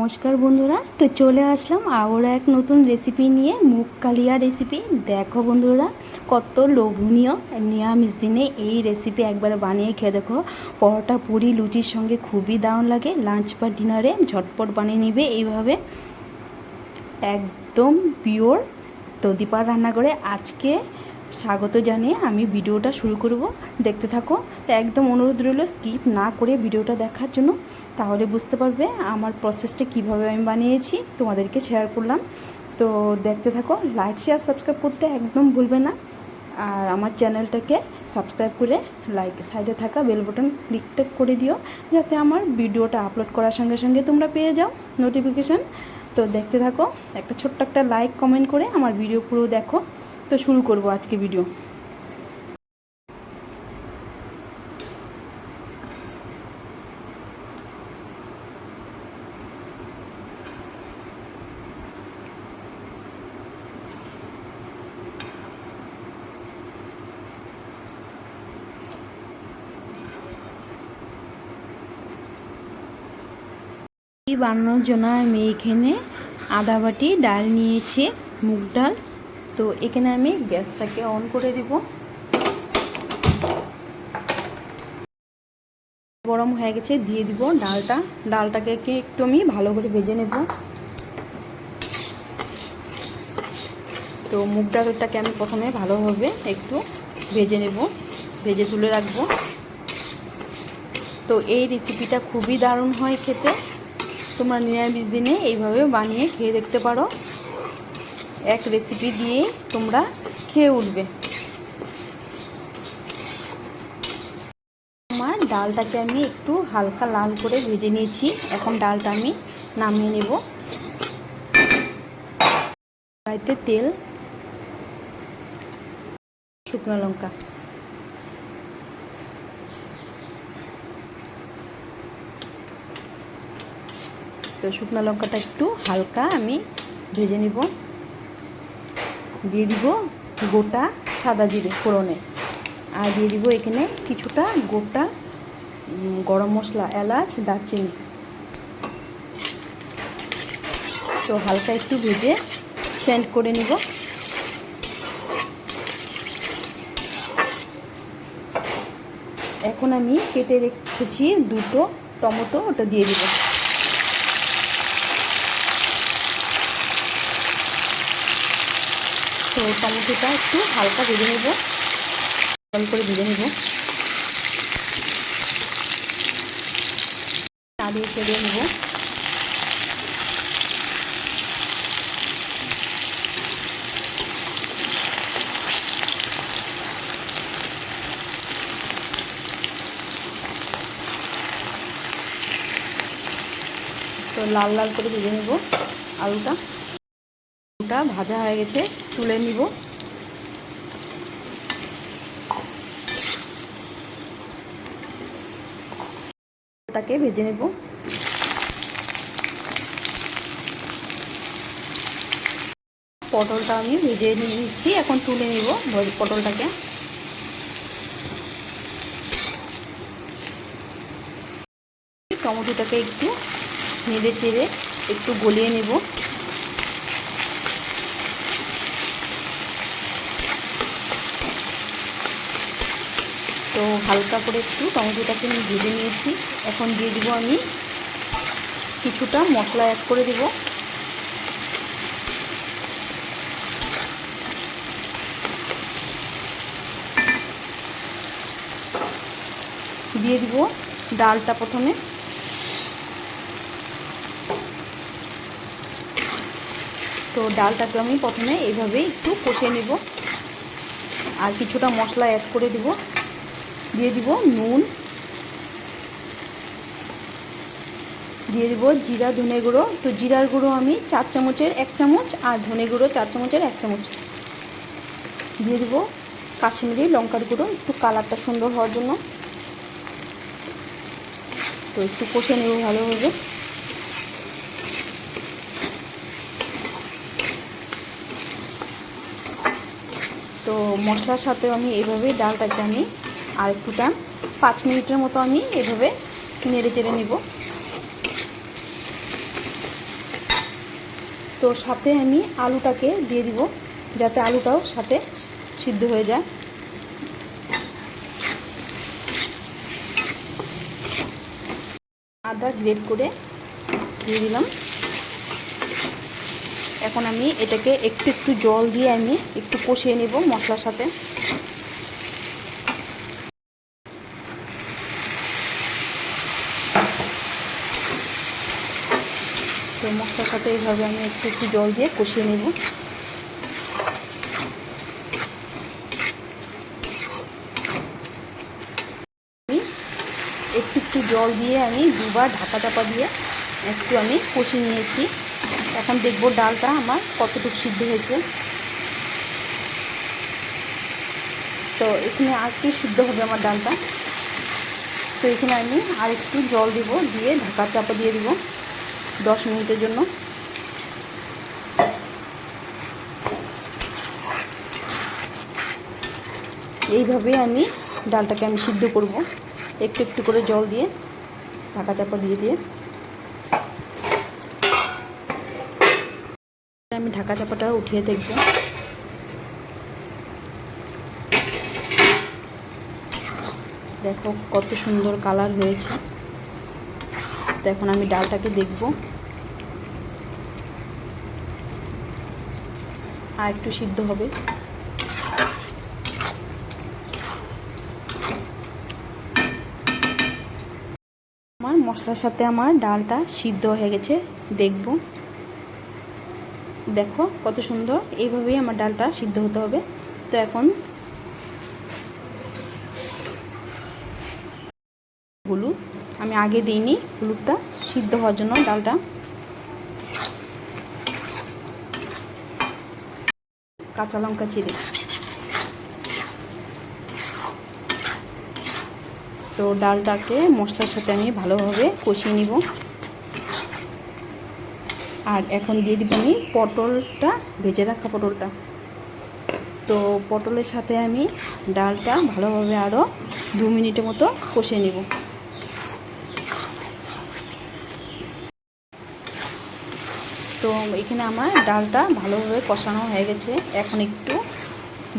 নমস্কার বন্ধুরা, তো চলে আসলাম আবার এক নতুন রেসিপি নিয়ে, মুগ কালিয়া রেসিপি দেখো বন্ধুরা, কত লোভনীয়। নিরামিষ দিনে এই রেসিপি একবার বানিয়ে খেয়ে দেখো। পরোটা, পুরি, লুচির সঙ্গে খুবই দারুণ লাগে। লাঞ্চ বা ডিনারে ঝটপট বানিয়ে নিবে এইভাবে। একদম পিওর তো দীপার রান্না করে আজকে স্বাগত জানিয়ে আমি ভিডিওটা শুরু করব। দেখতে থাকো তো একদম অনুরোধ রইল, স্কিপ না করে ভিডিওটা দেখার জন্য। তাহলে বুঝতে পারবে আমার প্রসেসটা কীভাবে আমি বানিয়েছি, তোমাদেরকে শেয়ার করলাম। তো দেখতে থাকো লাইক শেয়ার সাবস্ক্রাইব করতে একদম ভুলবে না। আর আমার চ্যানেলটাকে সাবস্ক্রাইব করে লাইক সাইডে থাকা বেল বটন ক্লিকটা করে দিও, যাতে আমার ভিডিওটা আপলোড করার সঙ্গে সঙ্গে তোমরা পেয়ে যাও নোটিফিকেশান তো দেখতে থাকো, একটা ছোট্ট একটা লাইক কমেন্ট করে আমার ভিডিও পুরো দেখো। তো শুরু করব আজকে ভিডিও বানানোর জন্য আমি এখানে আদা বাটি, ডাল নিয়েছি, মুগ ডাল তো এখানে আমি গ্যাসটাকে অন করে দিব। গরম হয়ে গেছে, দিয়ে দিব ডালটা। ডালটাকে একটু আমি ভালো করে ভেজে নেব। তো মুগ ডালটাকে আমি প্রথমে ভালোভাবে একটু ভেজে নেব, ভেজে তুলে রাখব। তো এই রেসিপিটা খুবই দারুণ হয় খেতে। তোমরা নিরামিষ দিনে এইভাবে বানিয়ে খেয়ে দেখতে পারো। এক রেসিপি দিয়ে তোমরা খেয়ে উঠবে। আমার ডালটাকে আমি একটু হালকা লাল করে ভেজে নিয়েছি। এখন ডালটা আমি নামিয়ে নেব। কড়াইতে তেল, শুকনো লঙ্কা। তো শুকনো লঙ্কাটা একটু হালকা আমি ভেজে নিব। দিয়ে দিব গোটা সাদা জিরে ফোড়নে। আর দিয়ে দিব এখানে কিছুটা গোটা গরম মশলা, এলাচ, দারচিনি। তো হালকা একটু ভেজে সেন্ড করে নিব। এখন আমি কেটে রেখেছি দুটো টমেটো, ওটা দিয়ে দিব। তো টমেটোটা একটু হালকা ভেজে নেব। জল করে ভেজে নেব। নাড়িয়ে চড়িয়ে নেব। তো লাল লাল করে ভেজে নেব আলুটা। আলুটা ভাজা হয়ে গেছে। তুলে নিব। ওটাকে ভেজে নেব। পটলটা আমি ভেজে নিয়েছি, এখন তুলে নিব পটলটাকে। টমেটোটাকে একটু নেড়ে চেড়ে একটু গলিয়ে নেব। তো হালকা করে একটু টমেটোটাকে আমি ভেজে নিয়েছি। এখন দিয়ে দিব আমি কিছুটা মশলা অ্যাড করে দেব। দিয়ে দিব ডালটা প্রথমে। তো ডালটাকে আমি প্রথমে এইভাবেই একটু কষে নেব। আর কিছুটা মশলা অ্যাড করে দেব। দিয়ে দিব নুন। দিয়ে দিব জিরা, ধনে গুঁড়ো। তো জিরার গুঁড়ো আমি চার চামচের এক চামচ আর ধনে গুঁড়ো চার চামচের এক চামচ। দিয়ে দিব কাশ্মীরি লঙ্কার গুঁড়ো, একটু কালারটা সুন্দর হওয়ার জন্য। তো একটু কষে নেব ভালোভাবে। তো মশলার সাথে আমি এইভাবেই ডালটাকে আমি আর একটু একটুটা পাঁচ মিনিটের মতো আমি এভাবে নেড়ে চেড়ে নেব। তো সাথে আমি আলুটাকে দিয়ে দিব, যাতে আলুটাও সাথে সিদ্ধ হয়ে যায়। আদা গ্রেট করে দিয়ে দিলাম। এখন আমি এটাকে একটু একটু জল দিয়ে আমি একটু কষিয়ে নেব মশলার সাথে। মশলার সাথে এইভাবে আমি একটু একটু জল দিয়ে কষিয়ে নেব। একটু একটু জল দিয়ে আমি দুবার ঢাকা চাপা দিয়ে একটু আমি কষিয়ে নিয়েছি। এখন দেখব ডালটা আমার কতটুকু সিদ্ধ হয়েছে। তো এখানে আর একটু সিদ্ধ হবে আমার ডালটা। তো এখানে আমি আর একটু জল দিব দিয়ে ঢাকা চাপা দিয়ে দিব। দশ মিনিটের জন্য। এইভাবে আমি ডালটাকে আমি সিদ্ধ করব। একটু একটু করে জল দিয়ে, ঢাকা চাপা দিয়ে দিয়ে। আমি ঢাকা চাপাটা উঠিয়ে দেখব। দেখো কত সুন্দর কালার হয়েছে। তো এখন আমি ডালটাকে দেখব। আর একটু সিদ্ধ হবে। আমার মশলার সাথে আমার ডালটা সিদ্ধ হয়ে গেছে, দেখব। দেখো কত সুন্দর, এইভাবেই আমার ডালটা সিদ্ধ হতে হবে। তো এখন হলুদ আমি আগে দিইনি, হলুদটা সিদ্ধ হওয়ার জন্য ডালটা। কাঁচা লঙ্কা চিড়ে। তো ডালটাকে মশলার সাথে আমি ভালোভাবে কষিয়ে নিব। আর এখন দিয়ে দিব আমি পটলটা, ভেজে রাখা পটলটা। তো পটলের সাথে আমি ডালটা ভালোভাবে আরও দু মিনিটের মতো কষিয়ে নেব। তো এখানে আমার ডালটা ভালোভাবে কষানো হয়ে গেছে। এখন একটু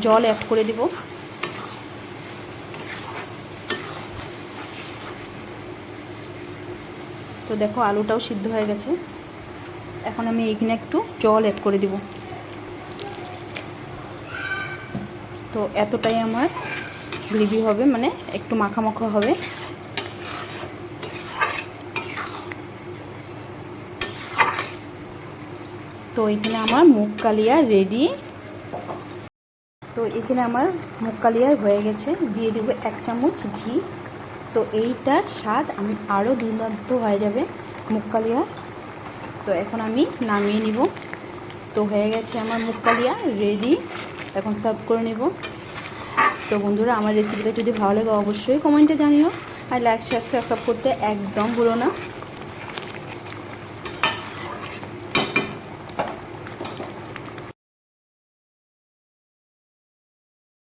জল অ্যাড করে দিব। তো দেখো আলুটাও সিদ্ধ হয়ে গেছে। এখন আমি এখানে একটু জল অ্যাড করে দিব। তো এতটাই আমার গ্রেভি হবে মানে একটু মাখা মাখা হবে। তো এখানে আমার মুগ কালিয়া রেডি তো এখানে আমার মুগ কালিয়া হয়ে গেছে। দিয়ে দেবো এক চামচ ঘি। তো এইটার স্বাদ আমি আরও দুর্দান্ত হয়ে যাবে মুগ কালিয়া। তো এখন আমি নামিয়ে নিব। তো হয়ে গেছে আমার মুগ কালিয়া রেডি এখন সার্ভ করে নেব। তো বন্ধুরা, আমার রেসিপিটা যদি ভালো লাগে অবশ্যই কমেন্টে জানিও। আর লাইক শেয়ার সাবস্ক্রাইব করতে একদম ভুলো না।